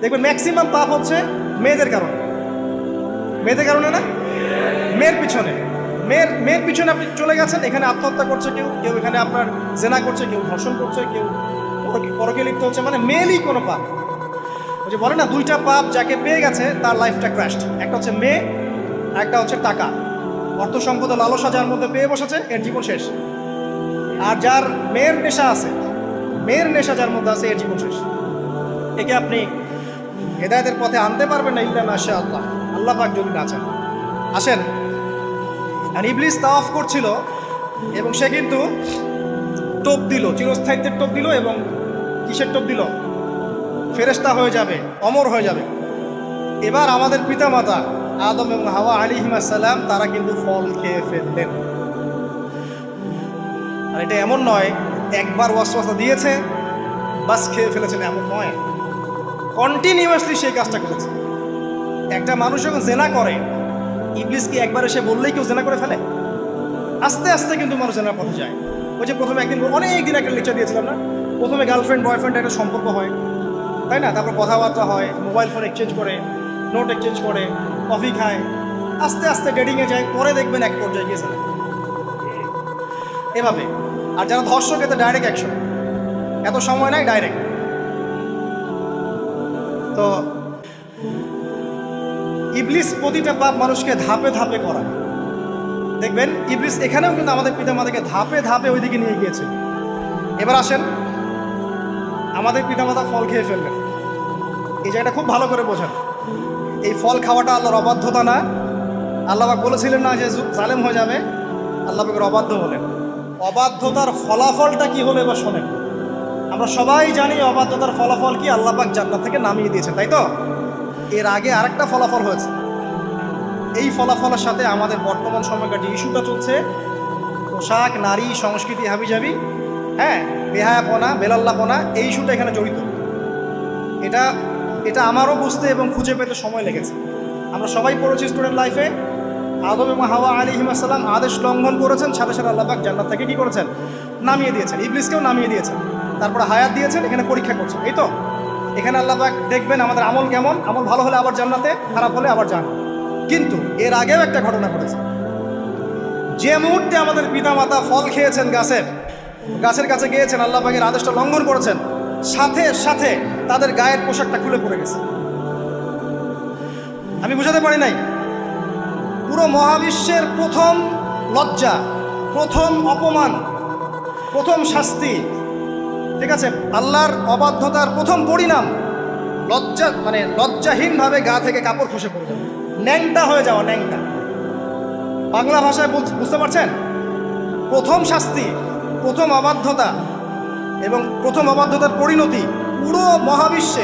দেখবেন ম্যাক্সিমাম পাপ হচ্ছে মেয়েদের কারণে। মেয়েদের কারণে না? মেয়ের পিছনে। মেয়ের মেয়ের পিছনে আপনি চলে গেছেন, এখানে আত্মহত্যা করছে কেউ কেউ এখানে আপনার জেনা করছে, কেউ ধর্ষণ করছে, কেউ পরকে- লিপ্ত হচ্ছে মানে মেয়েরই কোনো পাপ। যে বলে না, দুইটা পাপ যাকে পেয়ে গেছে, তার লাইফটা ক্র্যাশড একটা হচ্ছে মেয়ে, একটা হচ্ছে টাকা। অর্থ সম্পদ লালসা যার মধ্যে পেয়ে বসেছে, এর জীবন শেষ। আর যার মেয়ের নেশা আছে, মেয়ের নেশা যার মধ্যে আছে, এর জীবন শেষ। একে আপনি হেদায়তের পথে আনতে পারবেন না ইল্লা মাশা আল্লাহ আল্লাহ পাক যদি না চান। আসেন। আর ইবলিস তাওয়াফ করছিল এবং সে কিন্তু টোপ দিল, চিরস্থায়িত্বের টোপ দিল এবং কিসের টোপ দিল? ফেরেস্তা হয়ে যাবে, অমর হয়ে যাবে। এবার আমাদের পিতামাতা আদম এবং হাওয়া আলী হিমাসাল্লাম তারা কিন্তু ফল খেয়ে ফেললেন। আর এটা এমন নয়, একবার ওয়াসওয়াসা দিয়েছে, বাস খেয়ে ফেলেছেন, এমন নয়। কন্টিনিউয়াসলি সেই কাজটা করেছে। একটা মানুষ যখন জেনা করে ইবলিস কি একবার এসে বললেই কেউ জেনা করে ফেলে? আস্তে আস্তে কিন্তু মানুষ জেনার পথে যায়। ওই যে প্রথমে একদিন অনেক দিন একটা লেকচার দিয়েছিলাম না? প্রথমে গার্লফ্রেন্ড বয়ফ্রেন্ড একটা সম্পর্ক হয়। তাই না? তারপর কথাবার্তা হয় মোবাইল ফোন এক্সচেঞ্জ করে নোট এক্সচেঞ্জ করে কফি খায়। আস্তে আস্তে ডেটিংয়ে যায়, পরে দেখবেন এক পর্যায়ে গিয়ে জেনা এভাবে। আর যারা ধর্ষক, এতে ডাইরেক্ট অ্যাকশন এত সময় নাই ডাইরেক্ট তো ইবলিস প্রতিটা পাপ মানুষকে ধাপে ধাপে করায়। দেখবেন, ইবলিস এখানেও কিন্তু আমাদের পিতা মাতাকে ধাপে ধাপে ওইদিকে নিয়ে গিয়েছে। এবার আসেন, আমাদের পিতামাতা ফল খেয়ে ফেললেন এই জায়গাটা খুব ভালো করে বোঝেন। এই ফল খাওয়াটা আল্লাহর অবাধ্যতা না। আল্লাহ পাক বলেছিলেন না যে জালেম হয়ে যাবে। আল্লাহ পাকের অবাধ্য হলেন। অবাধ্যতার ফলাফলটা কি হলো এবার শোনেন। আমরা সবাই জানি অবাধ্যতার ফলাফল কি আল্লাহ পাক জান্নাত থেকে নামিয়ে দিয়েছেন, তাই তো? এর আগে আরেকটা ফলাফল হয়েছে। এই ফলাফলের সাথে আমাদের বর্তমান সময়কার যে ইস্যুটা চলছে, পোশাক, নারী, সংস্কৃতি, হাবিজাবি হ্যাঁ বেহায়াপনা, বেলাল্লাপনা, এই ইস্যুটা এখানে জড়িত। এটা এটা আমারও বুঝতে এবং খুঁজে পেতে সময় লেগেছে। আমরা সবাই পড়েছি স্টুডেন্ট লাইফে আদম এবং হাওয়া আলী হিমাসাল্লাম আদেশ লঙ্ঘন করেছেন, সাথে সাথে আল্লাহবাক জান্নাত থেকে কি করেছেন? নামিয়ে দিয়েছেন। ইবলিসকেও নামিয়ে দিয়েছেন। তারপরে হায়াত দিয়েছেন, এখানে পরীক্ষা করছেন, এই তো? এখানে আল্লাহবাক দেখবেন আমাদের আমল কেমন, আমল ভালো হলে আবার জান্নাতে, খারাপ হলে আবার যান কিন্তু এর আগেও একটা ঘটনা ঘটেছে। যে মুহূর্তে আমাদের পিতামাতা ফল খেয়েছেন গাছের গাছের কাছে গিয়েছেন, আল্লাহ পাকের আদেশটা লঙ্ঘন করেছেন, সাথে সাথে তাদের গায়ের পোশাকটা খুলে পড়ে গেছে। আমি বুঝাতে পারি নাই। পুরো মহাবিশ্বের প্রথম লজ্জা, প্রথম অপমান, প্রথম শাস্তি ঠিক আছে? আল্লাহর অবাধ্যতার প্রথম পরিণাম লজ্জা মানে লজ্জাহীনভাবে গা থেকে কাপড় খসে পড়ে যাওয়া ন্যাংটা হয়ে যাওয়া, ন্যাংটা। বাংলা ভাষায় বুঝ- বুঝতে পারছেন? প্রথম শাস্তি, প্রথম অবাধ্যতা এবং প্রথম অবাধ্যতার পরিণতি পুরো মহাবিশ্বে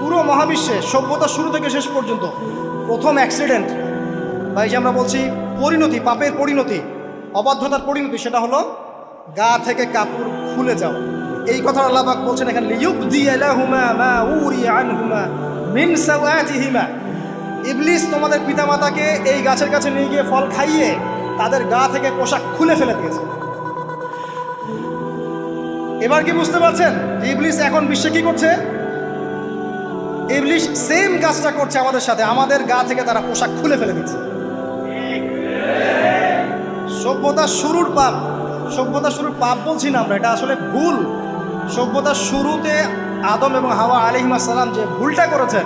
পুরো মহাবিশ্বে সভ্যতা শুরু থেকে শেষ পর্যন্ত প্রথম অ্যাক্সিডেন্ট বা এই যে আমরা বলছি, পরিণতি, পাপের পরিণতি, অবাধ্যতার পরিণতি, সেটা হলো গা থেকে কাপড় খুলে যাও। এই কথা আল্লাহ পাক বলছেন এখানে ইবলিস তোমাদের পিতামাতাকে এই গাছের কাছে নিয়ে গিয়ে ফল খাইয়ে তাদের গা থেকে পোশাক খুলে ফেলে দিয়েছে। এবার কি বুঝতে পারছেন? ইবলিস এখন বিশ্বে কি করছে? ইবলিশ সেম কাজটা করছে আমাদের সাথে। আমাদের গা থেকে তারা পোশাক খুলে ফেলে দিচ্ছে সভ্যতার শুরুর পাপ। সভ্যতার শুরুর পাপ বলছি না আমরা, এটা আসলে ভুল। সভ্যতার শুরুতে আদম এবং হাওয়া আলিহিমাসাল্লাম যে ভুলটা করেছেন,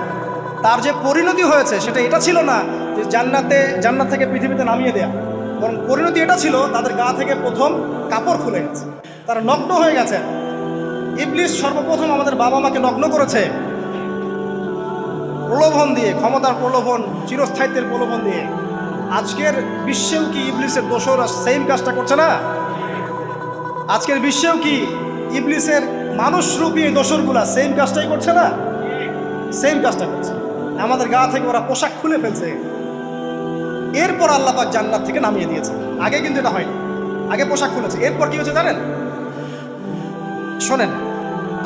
তার যে পরিণতি হয়েছে, সেটা এটা ছিল না যে জান্নাতে, জান্নাত থেকে পৃথিবীতে নামিয়ে দেয়া। বরং পরিণতি এটা ছিল, তাদের গা থেকে প্রথম কাপড় খুলে গেছে। তারা নগ্ন হয়ে গেছে। ইবলিশ সর্বপ্রথম আমাদের বাবা মাকে নগ্ন করেছে। প্রলোভন দিয়ে, ক্ষমতার প্রলোভন, চিরস্থায়িত্বের প্রলোভন দিয়ে। আজকের বিশ্বেও কি ইবলিসের দোষরা সেম কাজটা করছে না? আজকের বিশ্বেও কি ইবলিসের মানুষরূপী এই দোসরগুলা সেম কাজটাই করছে না সেম কাজটা করছে আমাদের গা থেকে ওরা পোশাক খুলে ফেলছে এরপর আল্লাহ পাক জান্নাত থেকে নামিয়ে দিয়েছে আগে কিন্তু এটা হয়নি আগে পোশাক খুলেছে এরপর কি হয়েছে জানেন শোনেন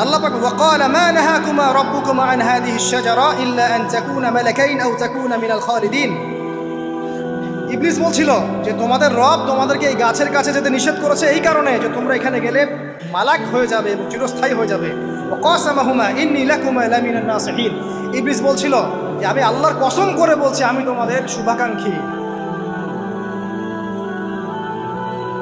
আল্লাহ পাক وقال ما نهاكما ربكما عن هذه الشجرة إلا أن تكونا ملكين أو تكونا من الخالدين ইবলিস বলছিল যে তোমাদের রব তোমাদেরকে এই গাছের কাছে যেতে নিষেধ করেছে এই কারণে যে তোমরা এখানে গেলে মালাক হয়ে যাবে এবং চিরস্থায়ী হয়ে যাবে। ওয়াকাসামাহুমা ইন্নী লাকুমা লামিনান নাসিহিন। ইবলিস বলছিল যে আমি আল্লাহর কসম করে বলছি আমি তোমাদের শুভাকাঙ্ক্ষী।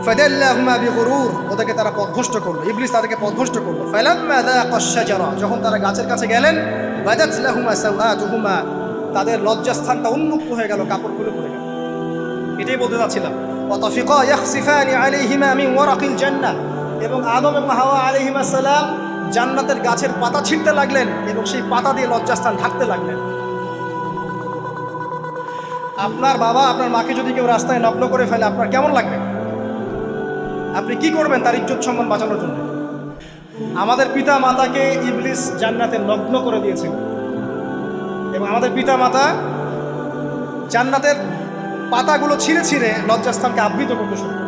ফাদাল্লাহুমা বিগুরুর। ওদেরকে তারা পথভ্রষ্ট করল। ইবলিস তাদেরকে পথভ্রষ্ট করল। ফালাম্মা যাqa আশ-শাজারা যখন তারা গাছের কাছে গেলেন বাজাত লাহুমা সাওআতুহুমা। তাদের লজ্জাস্থানটা উন্মুক্ত হয়ে গেল, কাপড় খুলে পড়ে গেল এটাই বলতে যাচ্ছিলাম ওয়াতাফিকা ইয়াখসিফানি আলাইহিমা মিন ওয়ারাকিল জান্নাহ এবং আদম এবং হাওয়া আলাইহিমা সালাম জান্নাতের গাছের পাতা ছিঁড়তে লাগলেন এবং সেই পাতা দিয়ে লজ্জাস্থান ঢাকতে লাগলেন। আপনার বাবা, আপনার মাকে যদি কেউ রাস্তায় নগ্ন করে ফেলে, আপনার কেমন লাগবে? আপনি কি করবেন তার ইজ্জত সম্মান বাঁচানোর জন্য? আমাদের পিতা মাতাকে ইবলিস জান্নাতে নগ্ন করে দিয়েছিল এবং আমাদের পিতা মাতা জান্নাতের পাতাগুলো ছিঁড়ে ছিঁড়ে লজ্জাস্থানকে আবৃত করতে শুরু করে।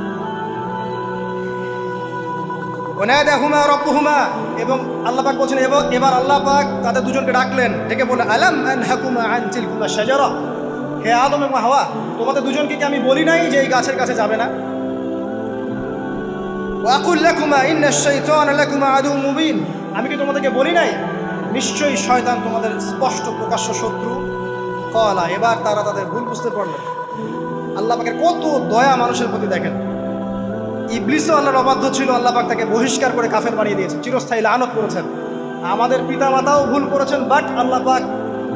ওনায়দা হুমা রব্বুহুমা এবং আল্লাহ পাক বলছেন, এবং, এবার আল্লাহ পাক তাদের দুজনকে ডাকলেন, ডেকে বললেন, আলাম হাকুমা আন তিলকুমা শাজারা? হে আদম এবং হাওয়া, তোমাদের দুজনকে কি আমি বলি নাই যে এই গাছের কাছে যাবে না? ওয়াকুল লাকুমা, ইন্না শাইতানা লাকুমা আদু মুবিন। আমি কি তোমাদেরকে বলি নাই? নিশ্চয়ই শয়তান তোমাদের স্পষ্ট প্রকাশ্য শত্রু। কলা, এবার তারা তাদের ভুল বুঝতে পারল। আল্লাহ পাকের কত দয়া মানুষের প্রতি দেখেন। ইবলিসও আল্লাহর অবাধ্য ছিল, আল্লাহ পাক তাকে বহিষ্কার করে কাফের বানিয়ে দিয়েছেন, চিরস্থায়ী লানত করেছেন। আমাদের পিতা মাতাও ভুল করেছেন বাট আল্লাহ পাক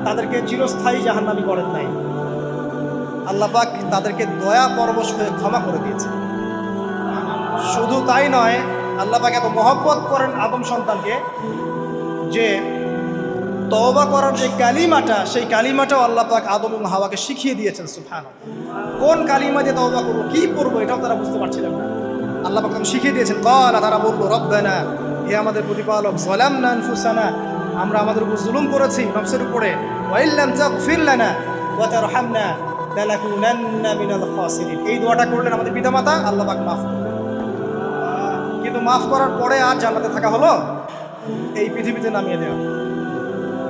তাদেরকে চিরস্থায়ী জাহান্নামি করেন নাই। আল্লাহ পাক তাদেরকে দয়া পরবশ হয়ে ক্ষমা করে দিয়েছে শুধু তাই নয়, আল্লাহ পাক এত মহব্বত করেন আদম সন্তানকে যে তওবা করার যে কালিমাটা, সেই কালিমাটাও আল্লাহ পাক আদম এবং হাওয়াকে শিখিয়ে দিয়েছেন সুফান কোন কালিমা দিয়ে তওবা করব, কি করব, এটাও তারা বুঝতে পারছিলেন না। আল্লাহ পাক তখন শিখিয়ে দিয়েছেন কলা তারা বলল, রব্বানা, হে আমাদের প্রতিপালক জলাম না আনফুসানা, আমরা আমাদের উপর জুলুম করেছি নফসের উপরে ওয়াইল্লাম তাগফির লানা, ওয়া তারহামনা লানাকুনান্না মিনাল খাসিরিন। এই দোয়াটা করলেন আমাদের পিতামাতা, আল্লাহ পাক মাফ কিন্তু মাফ করার পরে আর জান্নাতে থাকা হলো? এই পৃথিবীতে নামিয়ে দেওয়া।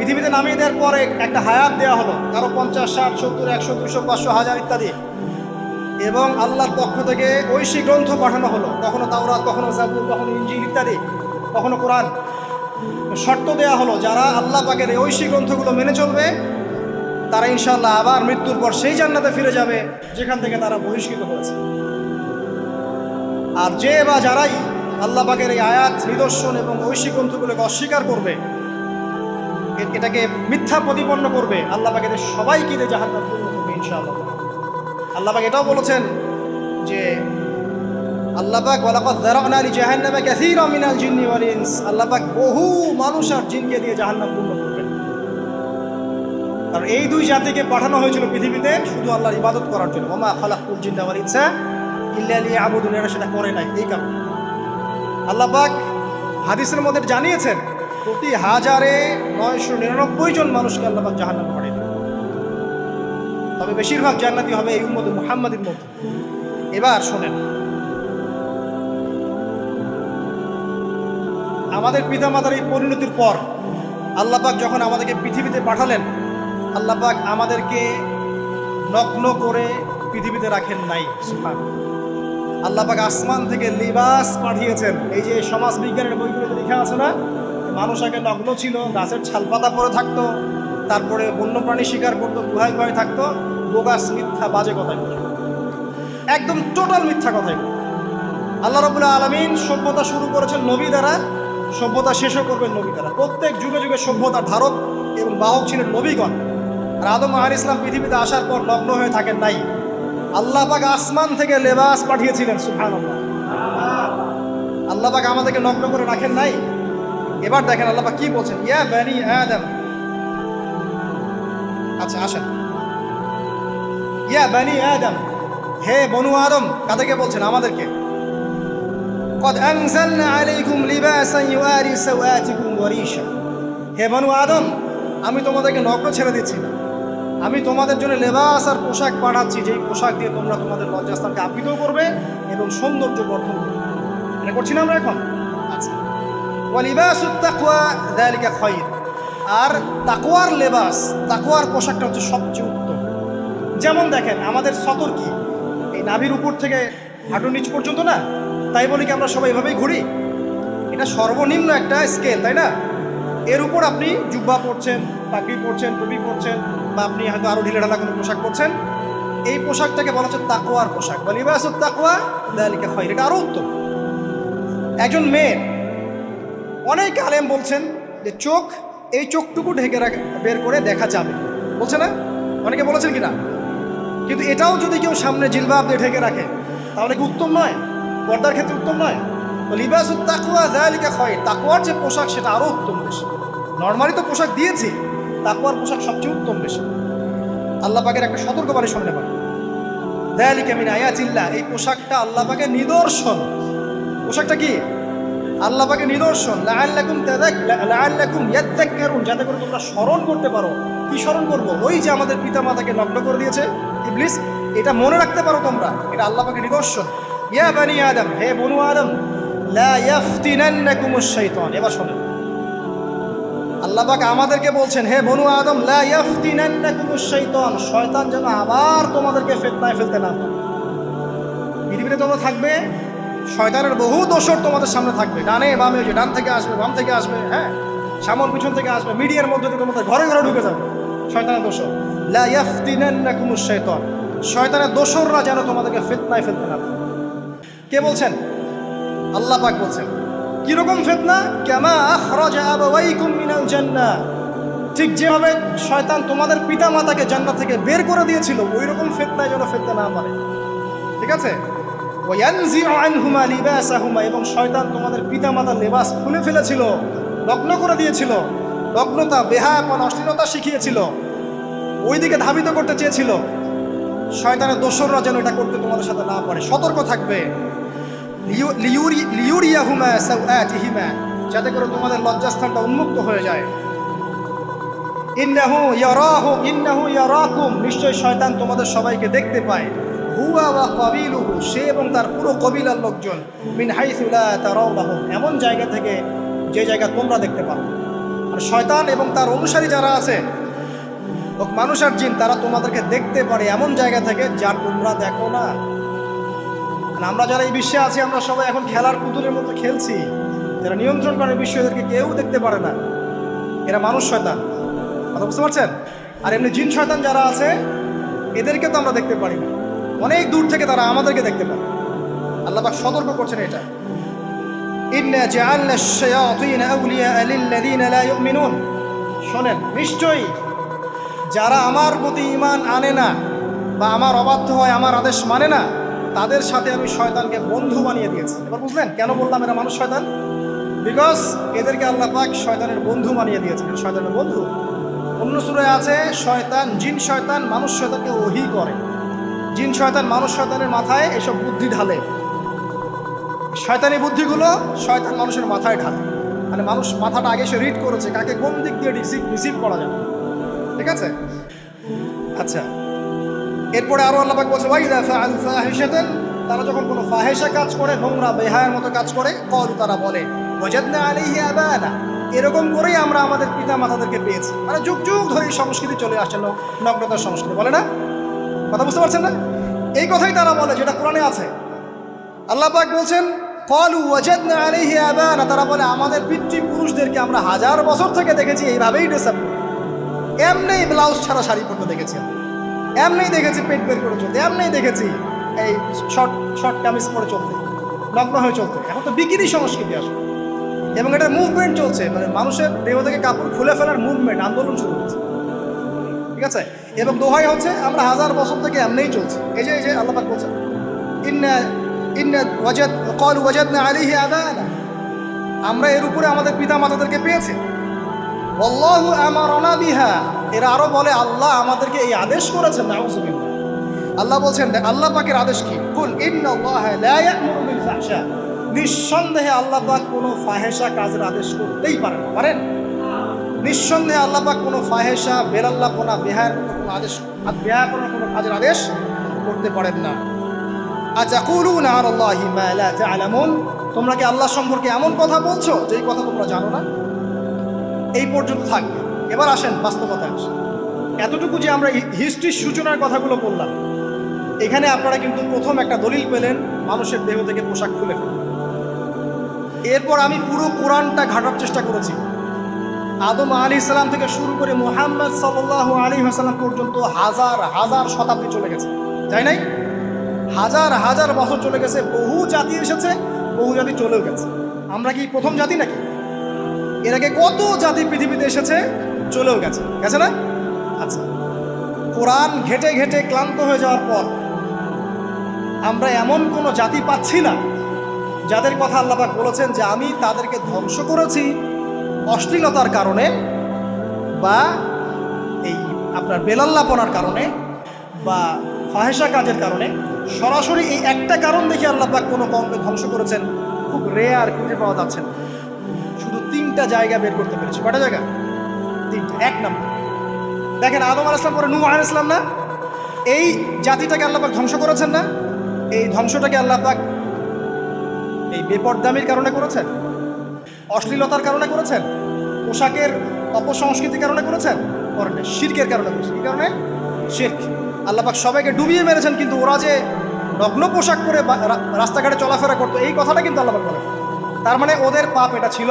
পৃথিবীতে নামিয়ে দেওয়ার পরে একটা হায়াত দেওয়া হলো। কারও পঞ্চাশ, ষাট, সত্তর, একশো, দুশো, পাঁচশো, হাজার ইত্যাদি। এবং আল্লাহর পক্ষ থেকে ঐশী গ্রন্থ পাঠানো হলো। কখনো তাওরাত, কখনো জাবুর, কখনো ইঞ্জিল ইত্যাদি, কখনো কোরআন। শর্ত দেওয়া হলো, যারা আল্লাহ পাকের ঐশী গ্রন্থগুলো মেনে চলবে, তারা ইনশাল্লাহ আবার মৃত্যুর পর সেই জান্নাতে ফিরে যাবে, যেখান থেকে তারা বহিষ্কৃত হয়েছে। আর যে বা যারাই আল্লাহ পাকের এই আয়াত, নিদর্শন এবং ঐশী গ্রন্থগুলোকে অস্বীকার করবে এটাকে মিথ্যা প্রতিপন্ন করবে। আল্লাহ পাক এদের সবাইকে দিয়ে জাহান্নাম পূর্ণ করবে, ইনশাআল্লাহ। আল্লাহ পাক এটাও বলেছেন যে, আল্লাহ পাক ওয়ালাকাদ যারানা লি জাহান্নামে কাসীরা মিনাল জিন্নি ওয়াল আল্লাহ পাক বহু মানুষ আর জিনকে দিয়ে জাহান্নাম পূর্ণ করবেন। কারণ এই দুই জাতিকে পাঠানো হয়েছিল পৃথিবীতে শুধু আল্লাহর ইবাদত করার জন্য। ওমা খালাকুল জিন্না ওয়াল ইনসা ইল্লা লিয়াবুদুন, এরা সেটা করে নাই, এই কারণে। আল্লাহ পাক হাদিসের মধ্যে জানিয়েছেন প্রতি হাজারে নয়শো নিরানব্বই জন মানুষকে আল্লাহ জাহান্নাম পাঠিয়ে তবে বেশিরভাগ জান্নাতি হবে এই উম্মতে মুহাম্মাদের মধ্যে। এবার শোনেন। আমাদের পিতামাতার এই পরিণতির পর আল্লাহ পাক যখন আমাদেরকে পৃথিবীতে পাঠালেন, আল্লাহ পাক আমাদেরকে নগ্ন করে পৃথিবীতে রাখেন নাই। সুবহান আল্লাহ পাক আসমান থেকে লিবাস পাঠিয়েছেন। এই যে সমাজ বিজ্ঞানের বইগুলোতে লেখা আছে না? মানুষ আগে নগ্ন ছিল, গাছের ছালপাতা পরে থাকতো, তারপরে বন্যপ্রাণী শিকার করতো, গুহায় গুহায় থাকতো, বোগাস মিথ্যা বাজে কথা এগুলো। একদম টোটাল মিথ্যা কথা এগুলো। আল্লাহ রবুল্লাহ আলমিন সভ্যতা শুরু করেছেন নবী দ্বারা, সভ্যতা শেষও করবেন নবী দ্বারা। প্রত্যেক যুগে যুগে সভ্যতা ধারক এবং বাহক ছিলেন নবীগণ। আর আদম আহ ইসলাম পৃথিবীতে আসার পর নগ্ন হয়ে থাকেন নাই। আল্লাহ পাক আসমান থেকে লেবাস পাঠিয়েছিলেন সুফান আল্লাহ পাক আমাদেরকে নগ্ন করে রাখেন নাই? এবার দেখেন আল্লাহ পাক কি বলছেন ইয়া বানি আদম আচ্ছা আসেন ইয়া বানি আদম হে বনু আদম কাদেরকে বলছেন আমাদেরকে قد أنزلنا عليكم لباسا يواري سوآتكم وريشا হে বনু আদম আমি তোমাদেরকে নগ্ন ছেড়ে দিচ্ছি না আমি তোমাদের জন্য লেবাস আর পোশাক পাঠাচ্ছি যেই পোশাক দিয়ে তোমরা তোমাদের লজ্জাস্থানকে আবৃতও করবে এবং সৌন্দর্য বর্ধন করবে এটা করছি না আমরা এখন আচ্ছা ওয়ালিবাসুত তাকওয়া, যালিকা খায়র আর তাকওয়ার লেবাস, তাকওয়ার পোশাকটা হচ্ছে সবচেয়ে উত্তম। যেমন দেখেন, আমাদের সতর কি? এই নাভির উপর থেকে হাঁটুর নিচ পর্যন্ত না? তাই বলি কি আমরা সবাই এভাবেই ঘুরি? এটা সর্বনিম্ন একটা স্কেল তাই না? এর উপর আপনি জুব্বা পরছেন, পাগড়ি পরছেন, টুপি পরছেন, বা আপনি হয়তো আরও ঢিলে ঢালা কোনো পোশাক পরছেন, এই পোশাকটাকে বলা হচ্ছে তাকোয়ার পোশাক। বা লিবাস তাকোয়া দালিকা হয় এটা আরও উত্তম। একজন মেয়ের অনেক আলেম বলছেন যে চোখ, এই চোখটুকু ঢেকে বের করে দেখা যাবে। বলছে না? অনেকে বলেছেন কিনা? কিন্তু এটাও যদি কেউ সামনে জিলবাব দিয়ে ঢেকে রাখে, তাহলে কি উত্তম নয়? পর্দার ক্ষেত্রে উত্তম নয়? লিবাস তাকুয়া জায়ালিকা হয় তাকুয়ার যে পোশাক, সেটা আরও উত্তম বেশি। নর্মালি তো পোশাক দিয়েছি তাকুয়ার পোশাক সবচেয়ে উত্তম বেশি। আল্লাহ পাকের একটা সতর্কবাণী সামনে পাবে দয়ালিকা মিন আয়াতিল্লাহ, এই পোশাকটা আল্লাহ পাকের নিদর্শন। পোশাকটা কি? আল্লাহ পাকের নিদর্শন যাতে করে তোমরা স্মরণ করতে পারো। কি স্মরণ করব? ওই যে আমাদের পিতা মাতাকে নগ্ন করে দিয়েছে ইবলিস, এটা মনে রাখতে পারো তোমরা। এটা আল্লাহ পাকের নিদর্শন। ইয়া বানি আদম, হে বনু আদম, লা এবার শোনেন। আল্লাহ পাক আমাদেরকে বলছেন, হে বনু আদম, লা শয়তান যেন আবার তোমাদেরকে ফিতনায় ফেলতে না পৃথিবীতে তোমরা থাকবে শয়তানের বহু দোষর তোমাদের সামনে থাকবে। ডানে বামে যে ডান থেকে আসবে, বাম থেকে আসবে হ্যাঁ? সামন পিছন থেকে আসবে, মিডিয়ার মধ্যে দিয়ে তোমাদের ঘরে ঘরে ঢুকে যাবে। শয়তানের দোষর। লা ইয়াফতিনান্নাকুমুশ শাইতান। শয়তানের দোষররা যেন তোমাদেরকে ফিতনায় ফেলতে না কে বলছেন? আল্লাহ পাক বলছেন, কীরকম ফেতনা? কেমা আখরাজা আবাওয়াইকুম মিনাল জান্নাহ ঠিক যেভাবে শয়তান তোমাদের পিতা মাতাকে জান্নাত থেকে বের করে দিয়েছিল ওই রকম ফেতনায় যেন ফেলতে না পারে। ঠিক আছে? এবং শয়তান তোমাদের পিতা মাতার লেবাস খুলে ফেলেছিল, লগ্ন করে দিয়েছিল, লগ্নতা বেহায়াপন অশ্লীলতা শিখিয়েছিল, ওইদিকে ধাবিত করতে চেয়েছিল। শয়তানের দোসররা যেন এটা করতে তোমাদের সাথে না পারে। সতর্ক থাকবে। যাতে করে তোমাদের লজ্জাস্থানটা উন্মুক্ত হয়ে যায়। ইন্নাহু ইয়ারাহু, ইন্নাহু ইয়ারাকুম নিশ্চয় শয়তান তোমাদের সবাইকে দেখতে পায়। হুয়া ওয়া কাবিলুহু, সে এবং তার পুরো কবিলার লোকজন, মিন হাইসু লা তারাউনাহুম এমন জায়গা থেকে যে জায়গা তোমরা দেখতে পাও। আর শয়তান এবং তার অনুসারী যারা আছে মানুষ আর জিন, তারা তোমাদেরকে দেখতে পারে এমন জায়গা থেকে যা তোমরা দেখো না। আমরা যারা এই বিশ্বে আছি, আমরা সবাই এখন খেলার পুতুলের মতো খেলছি। যারা নিয়ন্ত্রণ করে বিশ্ব, এদেরকে কেউ দেখতে পারে না। এরা মানুষ শয়তান। কথা বুঝতে পারছেন? আর এমনি জিন শয়তান যারা আছে, এদেরকে তো আমরা দেখতে পারি না। অনেক দূর থেকে তারা আমাদেরকে দেখতে পারে আল্লাহ পাক সতর্ক করছেন এটা। শোনেন, নিশ্চয়ই যারা আমার প্রতি ঈমান আনে না বা আমার অবাধ্য হয়, আমার আদেশ মানে না, তাদের সাথে আমি শয়তানকে বন্ধু বানিয়ে দিয়েছি। এবার বুঝলেন কেন বললাম এরা মানুষ শয়তান? বিকজ এদেরকে আল্লাহ পাক শয়তানের বন্ধু বানিয়ে দিয়েছেন। শয়তানের বন্ধু। অন্য সুরায় আছে, শয়তান, জিন শয়তান, মানুষ শয়তানকে ওহি করে। জিন শয়তান, মানুষ শয়তানের মাথায় এসব বুদ্ধি ঢালে। শয়তানি বুদ্ধিগুলো শয়তান মানুষের মাথায় ঢালে। মানে মানুষ মাথাটা আগে সে রিড করেছে, কাকে কোন দিক দিয়ে রিসিভ রিসিভ করা যাবে। ঠিক আছে? আচ্ছা। এরপরে আরও আল্লাহ বলছে ফাআল ফাহিশাতান। তারা যখন কোনো ফাহেসা কাজ করে, নোংরা, বেহায়ের মতো কাজ করে, কল তারা বলে, ওয়াজাদনা আলাইহি আবানা। এরকম করেই আমরা আমাদের পিতা মাতাদেরকে পেয়েছি। মানে যুগ যুগ ধরে সংস্কৃতি চলে আসছে, নগ্নতার সংস্কৃতি। বলে না? কথা বুঝতে পারছেন না? এই কথাই তারা বলে যেটা কোরআনে আছে। আল্লাহ পাক বলছেন ওয়াজাদনা আলাইহি আবানা। তারা বলে, আমাদের পিতৃপুরুষদেরকে আমরা হাজার বছর থেকে দেখেছি, এইভাবেই ড্রেস আপ এমনি ব্লাউজ ছাড়া শাড়ি পরতে দেখেছি। এমনি দেখেছি পেট বের করে চলতে এমনি দেখেছি এই শর্ট শর্ট কামিজ পরে চলতে, নগ্ন হয়ে চলতে। এখন তো বিকিনি সংস্কৃতি আসে এবং এটা মুভমেন্ট চলছে মানে মানুষের দেহ থেকে কাপড় খুলে ফেলার মুভমেন্ট আন্দোলন শুরু হচ্ছে ঠিক আছে? এবং দোহাই হচ্ছে, আমরা হাজার বছর থেকে এমনিই চলছি। এই যে এই যে, আল্লাহ বলছেন, ইন্না ইন্না ওয়াজাদ কল ওয়াজাদনা আলাইহি আবানা। আমরা এর উপরে আমাদের পিতা মাতাদেরকে পেয়েছি। আল্লাহু আমারনা বিহা। এরা আরও বলে, আল্লাহ আমাদেরকে এই আদেশ করেছেন নাউজুবিল্লাহ আল্লাহ বলছেন আল্লাহ পাকের আদেশ কি? কুল নিঃসন্দেহে আল্লাহ পাক কোনো ফাহেশা কাজের আদেশ করতেই পারেন না। পারেন? নিঃসন্দেহে আল্লাহ পাক কোনো ফাহেশা বেলাল্লাপনা বেহায়ের মতো কোনো আদেশ, আর বেহায়াপনার কোনো কাজের আদেশ করতে পারেন না। তোমরা কি আল্লাহ সম্পর্কে এমন কথা বলছো যেই কথা তোমরা জানো না? এই পর্যন্ত থাকবে এবার আসেন বাস্তবতায় আসেন। এতটুকু যে আমরা হিস্ট্রির সূচনার কথাগুলো বললাম, এখানে আপনারা কিন্তু প্রথম একটা দলিল পেলেন মানুষের দেহ থেকে পোশাক খুলে ফেলে এরপর আমি পুরো কোরআনটা ঘাটার চেষ্টা করেছি। আদম আলী ইসলাম থেকে শুরু করে মোহাম্মদ সাল্লাহ আলী হাসালাম পর্যন্ত হাজার হাজার শতাব্দী চলে গেছে। তাই নাই? হাজার হাজার বছর চলে গেছে, বহু জাতি এসেছে, বহু জাতি চলেও গেছে। আমরা কি প্রথম জাতি নাকি? এর আগে কত জাতি পৃথিবীতে এসেছে, চলেও গেছে। গেছে না? আচ্ছা। কোরআন ঘেটে ঘেটে ক্লান্ত হয়ে যাওয়ার পর আমরা এমন কোনো জাতি পাচ্ছি না, যাদের কথা আল্লাপাক বলেছেন যে আমি তাদেরকে ধ্বংস করেছি। অশ্লীলতার কারণে বা এই আপনার বেলাল্লাপনার কারণে বা ফাহেসা কাজের কারণে সরাসরি এই একটা কারণ দেখে আল্লাপাক কোনো কমকে ধ্বংস করেছেন খুব রেয়ার খুঁজে পাওয়া যাচ্ছে না। শুধু তিনটা জায়গা বের করতে পেরেছি। কটা জায়গা? তিনটা। এক নম্বর। দেখেন আদম আল ইসলাম পরে নূহ আল ইসলাম না? এই জাতিটাকে আল্লাপাক ধ্বংস করেছেন না? এই ধ্বংসটাকে আল্লাপাক এই বেপরদামির কারণে করেছেন? অশ্লীলতার কারণে করেছেন? পোশাকের অপসংস্কৃতির কারণে করেছেন? করেন শির্কের কারণে করেছেন। কি কারণে? শির্ক। আল্লাপাক সবাইকে ডুবিয়ে মেরেছেন, কিন্তু ওরা যে নগ্ন পোশাক পরে রাস্তাঘাটে চলাফেরা করতো, এই কথাটা কিন্তু আল্লাপাক বলেন। তার মানে ওদের পাপ এটা ছিল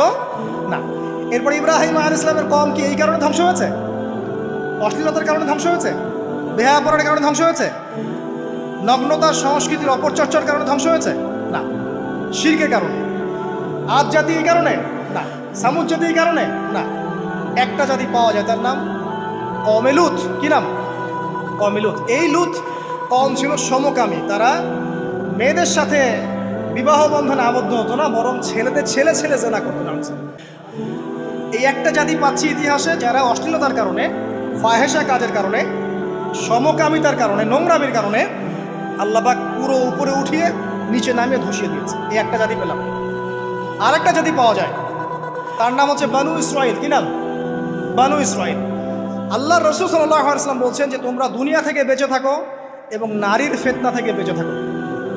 না। এরপর ইব্রাহিম আল ইসলামের কম কি এই কারণে ধ্বংস হয়েছে? অশ্লীলতার কারণে ধ্বংস হয়েছে? বেহাপনের কারণে ধ্বংস হয়েছে? নগ্নতার সংস্কৃতির অপরচর্চার কারণে ধ্বংস হয়েছে? না। শির্কের কারণে। আজ জাতি এই কারণে? সামুদ জাতি এই কারণে? না। একটা জাতি পাওয়া যায়, তার নাম কমেলুত কি নাম? কমেলুত এই লুত কম ছিল সমকামী। তারা মেয়েদের সাথে বিবাহ বন্ধনে আবদ্ধ হতো না, বরং ছেলেদের ছেলে ছেলে জেনা করতো না এই একটা জাতি পাচ্ছি ইতিহাসে যারা অশ্লীলতার কারণে ফাহেসা কাজের কারণে, সমকামিতার কারণে, নোংরামির কারণে আল্লাহবাক পুরো উপরে উঠিয়ে নিচে নামিয়ে ধসিয়ে দিয়েছে। এই একটা জাতি পেলাম। আর একটা জাতি পাওয়া যায় তার নাম হচ্ছে বানু ইসরায়েল কি নাম? বানু ইসরায়েল আল্লাহ রসুল সাল্লাম বলছেন যে, তোমরা দুনিয়া থেকে বেঁচে থাকো এবং নারীর ফেতনা থেকে বেঁচে থাকো।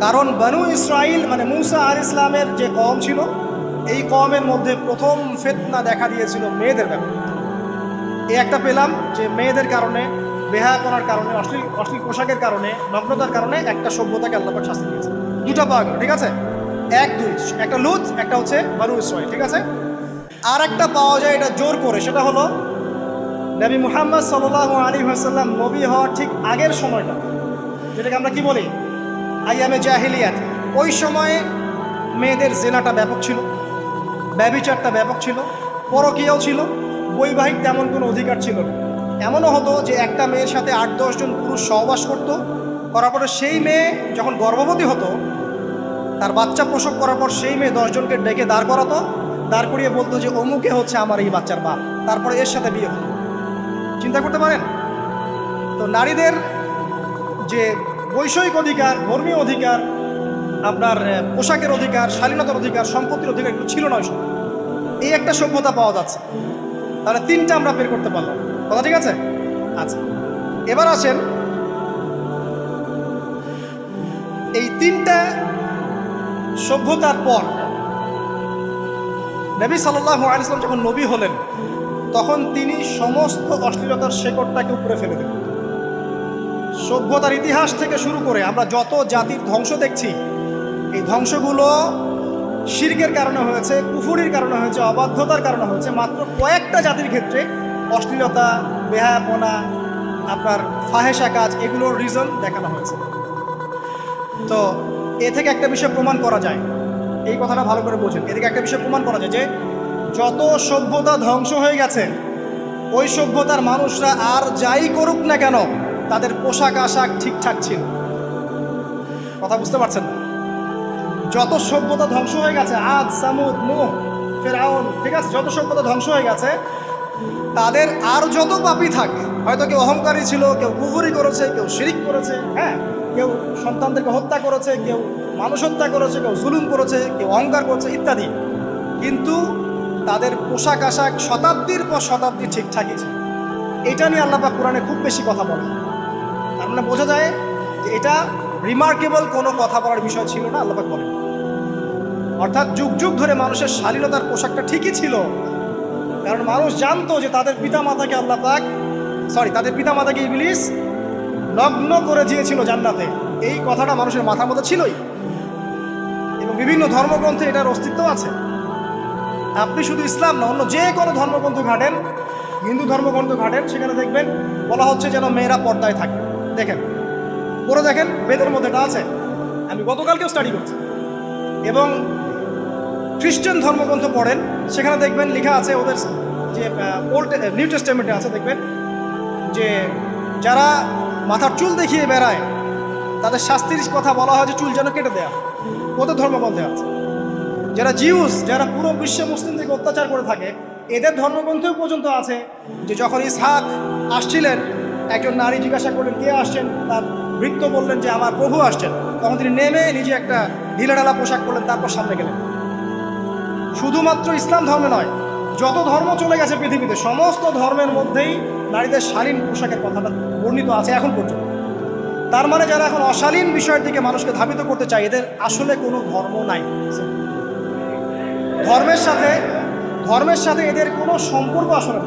কারণ বানু ইসরাইল মানে মুসা আর ইসলামের যে কম ছিল, এই কমের মধ্যে প্রথম ফেতনা দেখা দিয়েছিল মেয়েদের ব্যাপারে। এই একটা পেলাম যে, মেয়েদের কারণে বেহায়াপনার কারণে, অশ্লীল অশ্লীল পোশাকের কারণে, নগ্নতার কারণে একটা সভ্যতাকে আল্লাপাক শাস্তি দিয়েছে। দুটা পাওয়া গেল, ঠিক আছে? এক, দুই। একটা লুজ একটা হচ্ছে বানু ইসরাইল, ঠিক আছে? আর একটা পাওয়া যায় এটা জোর করে, সেটা হলো নবী মুহাম্মদ সাল্লাহ আলী হাসাল্লাম নবী হওয়ার ঠিক আগের সময়টা। যেটাকে আমরা কি বলি? আইয়ামে জাহিলিয়াত। ওই সময়ে মেয়েদের জেনাটা ব্যাপক ছিল, ব্যবিচারটা ব্যাপক ছিল, পরকীয়াও ছিল, বৈবাহিক তেমন কোনো অধিকার ছিল না। এমনও হতো যে একটা মেয়ের সাথে আট দশজন পুরুষ সহবাস করত, করার পরে সেই মেয়ে যখন গর্ভবতী হতো, তার বাচ্চা প্রসব করার পর সেই মেয়ে দশজনকে ডেকে দাঁড় করাতো দাঁড় করিয়ে বলতো যে অমুকে হচ্ছে আমার এই বাচ্চার বাপ, তারপরে এর সাথে বিয়ে হতো চিন্তা করতে পারেন? তো নারীদের যে বৈষয়িক অধিকার, ধর্মীয় অধিকার, আপনার পোশাকের অধিকার শালীনতার অধিকার, সম্পত্তির অধিকার এগুলো ছিল না এই একটা সভ্যতা পাওয়া যাচ্ছে। তাহলে তিনটা আমরা বের করতে পারলাম। কথা ঠিক আছে? আচ্ছা। এবার আসেন। এই তিনটা সভ্যতার পর নবী সাল্লাহ আলিয়াল্লাম যখন নবী হলেন, তখন তিনি সমস্ত অশ্লীলতার শেকড়টাকে উপরে ফেলে দিলেন। সভ্যতার ইতিহাস থেকে শুরু করে আমরা যত জাতির ধ্বংস দেখছি, এই ধ্বংসগুলো শির্কের কারণে হয়েছে, কুফুরির কারণে হয়েছে, অবাধ্যতার কারণে হয়েছে। মাত্র কয়েকটা জাতির ক্ষেত্রে অশ্লীলতা, বেহায়াপনা, আপনার ফাহেসা কাজ, এগুলোর রিজন দেখানো হয়েছে। তো এ থেকে একটা বিষয় প্রমাণ করা যায়। এই কথাটা ভালো করে বোঝেন। এদিকে একটা বিষয় প্রমাণ করা যায় যে যত সভ্যতা ধ্বংস হয়ে গেছে, ওই সভ্যতার মানুষরা আর যাই করুক না কেন, তাদের পোশাক আশাক ঠিকঠাক ছিল। কথা বুঝতে পারছেন? যত সভ্যতা ধ্বংস হয়ে গেছে, আজ, সামুদ, নুহ, ফেরাউন, ঠিক আছে? যত সভ্যতা ধ্বংস হয়ে গেছে, তাদের আর যত পাপই থাক, হয়তো কেউ অহংকারী ছিল, কেউ কুফুরি করেছে, কেউ শিরিক করেছে হ্যাঁ? কেউ সন্তানদেরকে হত্যা করেছে, কেউ মানুষ হত্যা করেছে, কেউ জুলুম করেছে, কেউ অহংকার করেছে, ইত্যাদি। কিন্তু তাদের পোশাক আশাক শতাব্দীর পর শতাব্দী ঠিকঠাকই ছিল। এটা নিয়ে আল্লাপা কোরআনে খুব বেশি কথা বলে তার মানে বোঝা যায় যে এটা রিমার্কেবল কোনো কথা বলার বিষয় ছিল না আল্লাপাক বলেন। অর্থাৎ যুগ যুগ ধরে মানুষের শালীনতার পোশাকটা ঠিকই ছিল। কারণ মানুষ জানতো যে তাদের পিতা মাতাকে আল্লাহ পাক সরি তাদের পিতা মাতাকে ইবলিস নগ্ন করে দিয়েছিল জান্নাতে। এই কথাটা মানুষের মাথার মতো ছিলই। বিভিন্ন ধর্মগ্রন্থে এটার অস্তিত্ব আছে। আপনি শুধু ইসলাম না, অন্য যে কোনো ধর্মগ্রন্থ ঘাটেন, হিন্দু ধর্মগ্রন্থ ঘাটেন, সেখানে দেখবেন, বলা হচ্ছে যেন মেয়েরা পর্দায় থাকে। দেখেন পরে দেখেন, বেদের মধ্যে এটা আছে। আমি গতকালকেও স্টাডি করছি। এবং খ্রিস্টান ধর্মগ্রন্থ পড়েন, সেখানে দেখবেন লেখা আছে ওদের যে ওল্ড নিউ টেস্টামেন্টে আছে, দেখবেন, যে যারা মাথার চুল দেখিয়ে বেড়ায় তাদের শাস্তির কথা বলা হয় যে চুল যেন কেটে দেয়া। ওদের ধর্মগ্রন্থে আছে। যারা জিউস, যারা পুরো বিশ্বে মুসলিমদেরকে অত্যাচার করে থাকে, এদের ধর্মগ্রন্থেও পর্যন্ত আছে যে যখন ইসহাক আসছিলেন, একজন নারী জিজ্ঞাসা করলেন, কে আসছেন? তার বৃত্ত বললেন যে, আমার প্রভু আসছেন। তখন তিনি নেমে নিজে একটা ঢিলাঢালা পোশাক করলেন তারপর সামনে গেলেন। শুধুমাত্র ইসলাম ধর্মে নয়, যত ধর্ম চলে গেছে পৃথিবীতে, সমস্ত ধর্মের মধ্যেই নারীদের শালীন পোশাকের কথাটা বর্ণিত আছে এখন পর্যন্ত। তার মানে যারা এখন অশালীন বিষয়ের দিকে মানুষকে ধাবিত করতে চায়, এদের আসলে কোনো ধর্ম নাই। ধর্মের সাথে ধর্মের সাথে এদের কোনো সম্পর্ক আসলে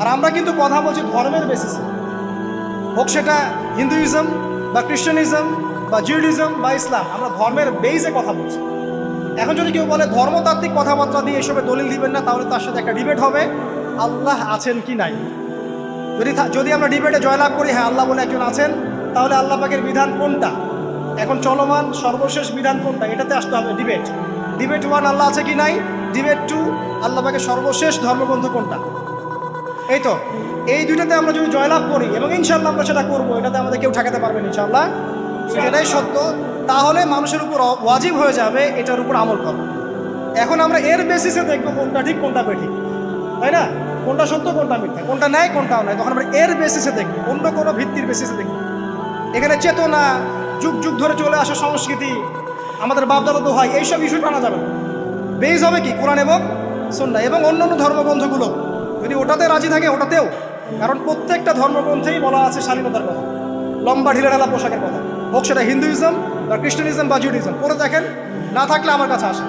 আর আমরা কিন্তু কথা বলছি ধর্মের বেসিসে হোক সেটা হিন্দুইজম বা খ্রিস্টানিজম বা জিউডিজম বা ইসলাম, আমরা ধর্মের বেইজে কথা বলছি। এখন যদি কেউ বলে ধর্মতাত্ত্বিক কথাবার্তা দিয়ে এসবে দলিল দিবেন না, তাহলে তার সাথে একটা ডিবেট হবে, আল্লাহ আছেন কি নাই? যদি যদি আমরা ডিবেটে জয়লাভ করি হ্যাঁ আল্লাহ বলে একজন আছেন তাহলে আল্লাহ পাকের বিধান কোনটা? এখন চলমান সর্বশেষ বিধান কোনটা? এটাতে আসতে হবে ডিবেট ডিবেট ওয়ান আল্লাহ আছে কি নাই? ডিবেট টু আল্লাহ পাকের সর্বশেষ ধর্মগ্রন্থ কোনটা? এই তো, এই দুইটাতে আমরা যদি জয়লাভ করি, এবং ইনশাল্লাহ আমরা সেটা করব, এটাতে আমাদের কেউ ঠেকাতে পারবেন ইনশাল্লাহ সেটাই সত্য। তাহলে মানুষের উপর ওয়াজিব হয়ে যাবে, এটার উপর আমল করা। এখন আমরা এর বেসিসে দেখব কোনটা ঠিক, কোনটা বেঠিক। তাই না? কোনটা সত্য, কোনটা মিথ্যা? কোনটা নেয় কোনটা অন্যায় তখন আমরা এর বেসিসে দেখব। অন্য কোনো ভিত্তির বেসিসে দেখব এখানে চেতনা, যুগ যুগ ধরে চলে আসা সংস্কৃতি, আমাদের বাপদাদা হয় এইসব ইস্যু টানা যাবে বেজ হবে কি? কোরআন এবং সন্না এবং অন্য অন্য ধর্মগ্রন্থগুলো। যদি ওটাতে রাজি থাকে, ওটাতেও। কারণ প্রত্যেকটা ধর্মগ্রন্থেই বলা আছে স্বাধীনতার কথা। লম্বা ঢিলেঢালা পোশাকের কথা। হোক সেটা হিন্দুইজম বা খ্রিস্টানিজম বা জুডিজম। পড়ে দেখেন, না থাকলে আমার কাছে আসেন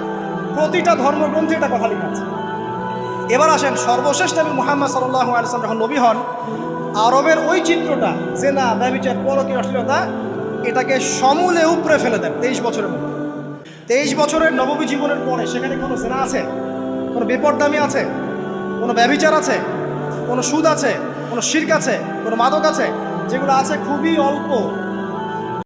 প্রতিটা ধর্মগ্রন্থে এটা কথা লেখা আছে। এবার আসেন সর্বশেষ নবী মুহাম্মদ সাল্লাহ আলসালাম যখন নবী হন আরবের ওই চিত্রটা, যে না ব্যবচার পরকীয় অশ্লীলতা, এটাকে সমূলে উপরে ফেলে দেন তেইশ বছরের মধ্যে। তেইশ বছরের নবমী জীবনের পরে সেখানে কোনো সেনা আছে? কোনো বেপরদামি আছে? কোনো ব্যবিচার আছে? কোনো সুদ আছে? কোনো শির্ক আছে? কোনো মাদক আছে? যেগুলো আছে খুবই অল্প।